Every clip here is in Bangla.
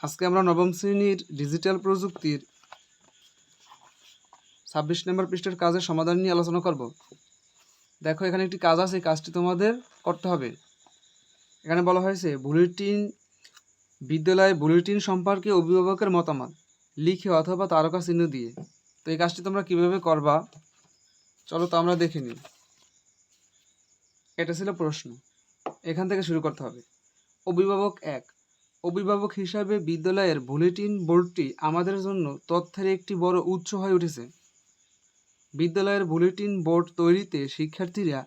আজকে আমরা নবম শ্রেণির ডিজিটাল প্রযুক্তির ছাব্বিশ নম্বর পৃষ্ঠের কাজের সমাধান নিয়ে আলোচনা করব। দেখো, এখানে একটি কাজ আছে কাজটি তোমাদের করতে হবে। এখানে বলা হয়েছে, বুলেটিন বিদ্যালয়ে বুলেটিন সম্পর্কে অভিভাবকের মতামত লিখে অথবা তারকা চিহ্ন দিয়ে। তো এই কাজটি তোমরা কীভাবে করবা? চলো তো আমরা দেখে নিই। এটা ছিল প্রশ্ন। এখান থেকে শুরু করতে হবে। অভিভাবক এক অভিভাবক হিসাবে বিদ্যালয়ের বুলেটিন বোর্ডটি আমাদের জন্য তথ্যের একটি বড় উৎস হয়ে উঠেছে। বিদ্যালয়ের বুলেটিন বোর্ড তৈরিতে শিক্ষার্থীরা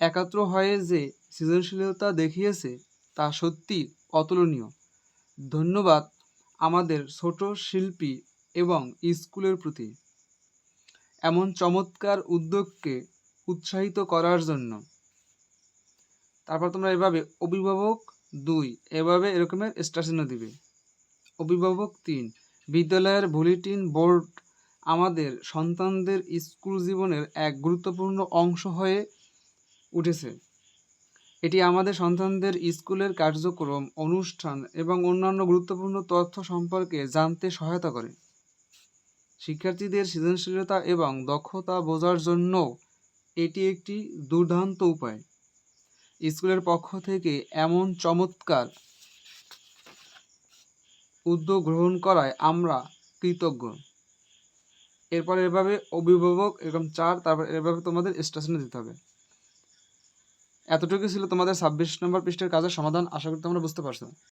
একাত্র হয়ে যে সৃজনশীলতা দেখিয়েছে তা সত্যি অতুলনীয়। ধন্যবাদ আমাদের ছোট শিল্পী এবং স্কুলের প্রতি এমন চমৎকার উদ্যোগকে উৎসাহিত করার জন্য। তারপর তোমরা এভাবে অভিভাবক দুই, এভাবে এরকমের স্টার চিহ্ন দিবে। অভিভাবক তিন, বিদ্যালয়ের বুলেটিন বোর্ড আমাদের সন্তানদের স্কুল জীবনের এক গুরুত্বপূর্ণ অংশ হয়ে উঠেছে। এটি আমাদের সন্তানদের স্কুলের কার্যক্রম, অনুষ্ঠান এবং অন্যান্য গুরুত্বপূর্ণ তথ্য সম্পর্কে জানতে সহায়তা করে। শিক্ষার্থীদের সৃজনশীলতা এবং দক্ষতা বোঝার জন্য এটি একটি দুর্দান্ত উপায়। স্কুলের পক্ষ থেকে এমন চমৎকার উদ্যোগ গ্রহণ করায় আমরা কৃতজ্ঞ। এরপর এভাবে অভিভাবক এরকম চার, তারপর এভাবে তোমাদের স্টেশনে দিতে হবে। এতটুকু ছিল তোমাদের ছাব্বিশ নম্বর পৃষ্ঠের কাজের সমাধান, আশা করি তোমরা বুঝতে পারছ।